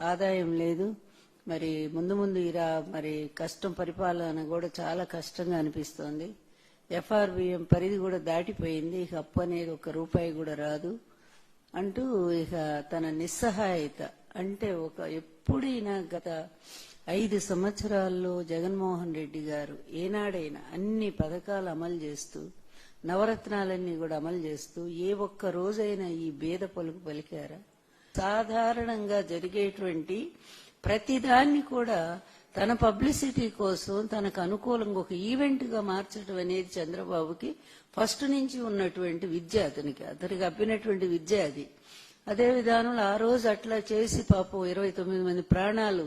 ఆదాయం లేదు. మరి ముందు ముందు ఇరా మరి కష్టం పరిపాలన కూడా చాలా కష్టంగా అనిపిస్తోంది. ఎఫ్ఆర్బిఎం పరిధి కూడా దాటిపోయింది. ఇక అప్పు అనేది ఒక రూపాయి కూడా రాదు. అంటూ ఇక తన నిస్సహాయత అంటే ఒక ఎప్పుడైనా గత ఐదు సంవత్సరాల్లో జగన్మోహన్ రెడ్డి గారు ఏనాడైనా అన్ని పథకాలు అమలు చేస్తూ నవరత్నాలన్నీ కూడా అమలు చేస్తూ ఏ ఒక్క రోజైనా ఈ భేద పలుకు పలికారా? సాధారణంగా జరిగేటువంటి ప్రతిదాన్ని కూడా తన పబ్లిసిటీ కోసం తనకు అనుకూలంగా ఒక ఈవెంట్గా మార్చడం అనేది చంద్రబాబుకి ఫస్ట్ నుంచి ఉన్నటువంటి విద్య అతనికి అతనికి అప్పినటువంటి విద్య అది. అదే విధానంలో ఆ రోజు అట్లా చేసి పాపం ఇరవై తొమ్మిది మంది ప్రాణాలు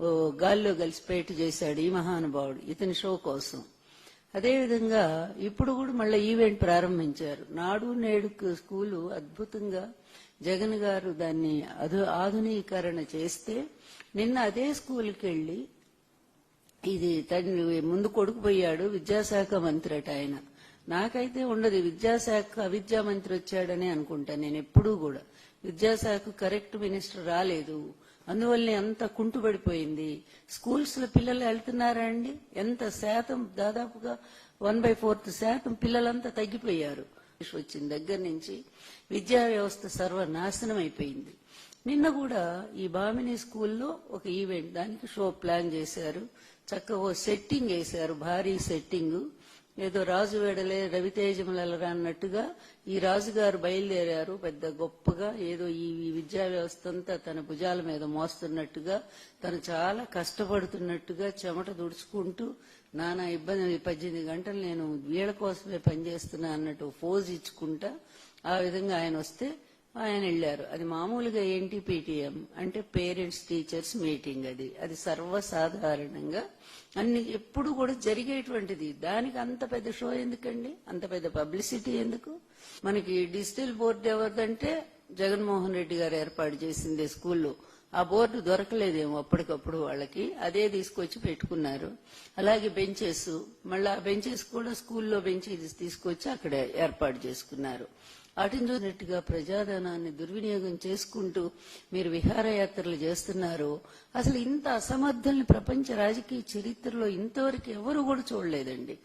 ఓ, గాల్లో కలిసిపోయేట్టు చేశాడు ఈ మహానుభావుడు ఇతని షో కోసం. అదేవిధంగా ఇప్పుడు కూడా మళ్ళీ ఈవెంట్ ప్రారంభించారు. నాడు నేడు స్కూలు అద్భుతంగా జగన్ గారు దాన్ని అధు ఆధునీకరణ చేస్తే నిన్న అదే స్కూల్కి వెళ్ళి ఇది తండ్రి ముందు కొడుకు పోయాడు విద్యాశాఖ మంత్రి అట ఆయన. నాకైతే ఉండదు విద్యాశాఖ విద్యా మంత్రి వచ్చాడని అనుకుంటాను నేను ఎప్పుడూ కూడా. విద్యాశాఖ కరెక్ట్ మినిస్టర్ రాలేదు. అందువల్లనే అంత కుంటుపడిపోయింది స్కూల్స్లో పిల్లలు వెళ్తున్నారా అండి? ఎంత శాతం? దాదాపుగా వన్ బై ఫోర్త్ శాతం పిల్లలంతా తగ్గిపోయారు. వచ్చిన దగ్గర నుంచి విద్యా వ్యవస్థ సర్వనాశనం అయిపోయింది. నిన్న కూడా ఈ బామిని స్కూల్లో ఒక ఈవెంట్ దానికి షో ప్లాన్ చేశారు. చక్కగా సెట్టింగ్ వేశారు భారీ సెట్టింగ్. ఏదో రాజు వేడలే రవితేజములరా అన్నట్టుగా ఈ రాజుగారు బయలుదేరారు పెద్ద గొప్పగా ఏదో ఈ ఈ విద్యా వ్యవస్థ అంతా తన భుజాల మీద మోస్తున్నట్టుగా తను చాలా కష్టపడుతున్నట్టుగా చెమట దుడుచుకుంటూ నానా ఇబ్బంది పద్దెనిమిది గంటలు నేను వీళ్ళ కోసమే పనిచేస్తున్నా అన్నట్టు ఫోజ్ ఇచ్చుకుంటా ఆ విధంగా ఆయన వస్తే ఆయన వెళ్ళారు. అది మామూలుగా ఏంటి పీటీఎం అంటే పేరెంట్స్ టీచర్స్ మీటింగ్ అది. అది సర్వసాధారణంగా అన్ని ఎప్పుడు కూడా జరిగేటువంటిది. దానికి అంత పెద్ద షో ఎందుకండి? అంత పెద్ద పబ్లిసిటీ ఎందుకు? మనకి డిజిటల్ బోర్డు ఎవరిదంటే జగన్మోహన్ రెడ్డి గారు ఏర్పాటు చేసింది స్కూల్లో. ఆ బోర్డు దొరకలేదేమో అప్పటికప్పుడు వాళ్ళకి. అదే తీసుకొచ్చి పెట్టుకున్నారు. అలాగే బెంచెస్ మళ్ళీ ఆ బెంచెస్ కూడా స్కూల్లో బెంచెస్ తీసుకొచ్చి అక్కడ ఏర్పాటు చేసుకున్నారు. వాటిని చూసినట్టుగా ప్రజాధనాన్ని దుర్వినియోగం చేసుకుంటూ మీరు విహారయాత్రలు చేస్తున్నారు. అసలు ఇంత అసమర్థుల్ని ప్రపంచ రాజకీయ చరిత్రలో ఇంతవరకు ఎవరు కూడా చూడలేదండి.